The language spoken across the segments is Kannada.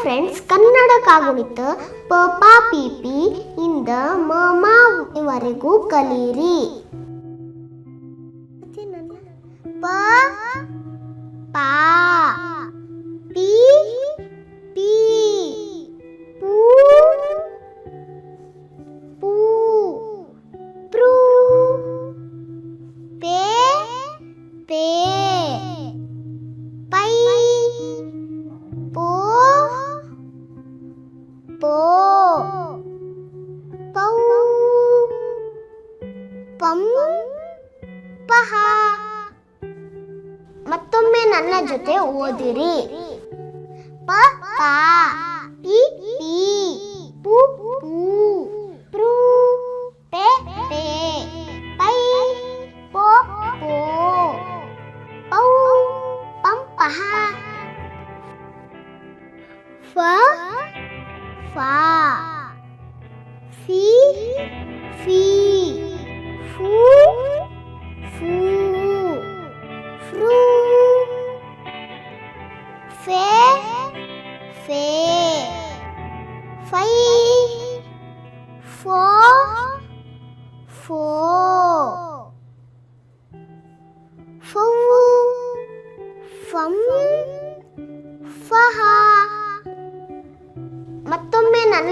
ಫ್ರೆಂಡ್ಸ್ ಕನ್ನಡ ಕಾಗುಣಿತ ಪ ಪಿಪಿ ಪಿ ಇಂದ ಮ ಕಲಿಯಿರಿ ನನ್ನ ಜೊತೆ ಓದಿರಿ ಪ ಪ ಪಿ ಪಿ ಪು ಪೂ ಪ್ರೂ ಪೆ ಪೆ ಪೈ ಪೋ ಪೋ ಪೌ ಪಂ ಪಹ ಫ ಫಾ ಫಿ ಫಿ ಫೂ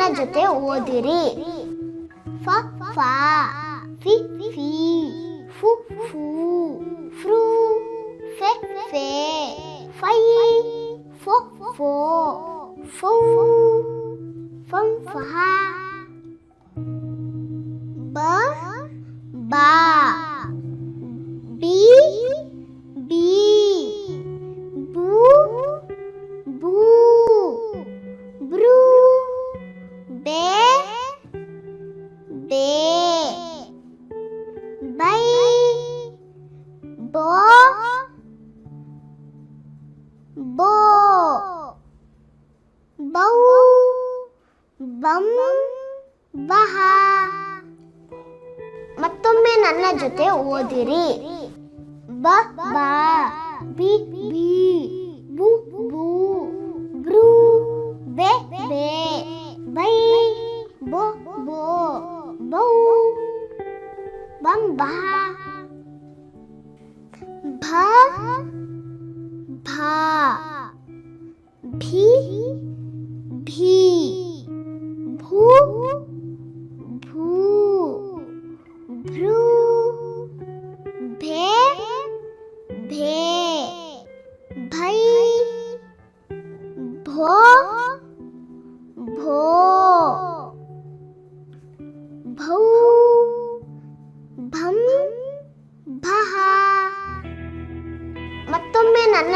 많아졌대요 오어들이. 파파 피피 후후 프루 페페 파이 포포 포우 펑파. ಬೇ ಬೈ. ಬೋ. ಬೋ. ಬೌ. ಬಂ. ಬಹ. ಮತ್ತೊಮ್ಮೆ ನನ್ನ ಜೊತೆ ಓದಿರಿ. ಬಾ, ಬಿ ಬಿ, ಬು. ನನ್ನ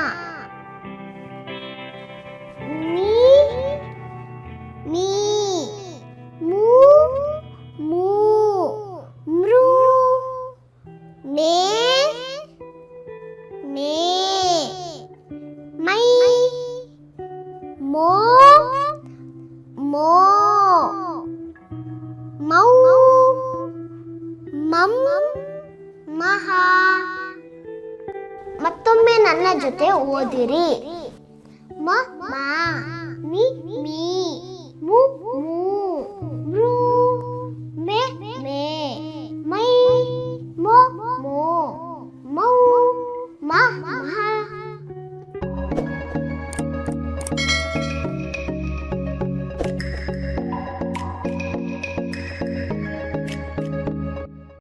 ಮಮ್ ಮಹಾ. ಮತ್ತೊಮ್ಮೆ ನನ್ನ ಜೊತೆ ಓದಿರಿ. ಮ ಮಾ ಮಿ ಮೀ ಮು ಮೂ.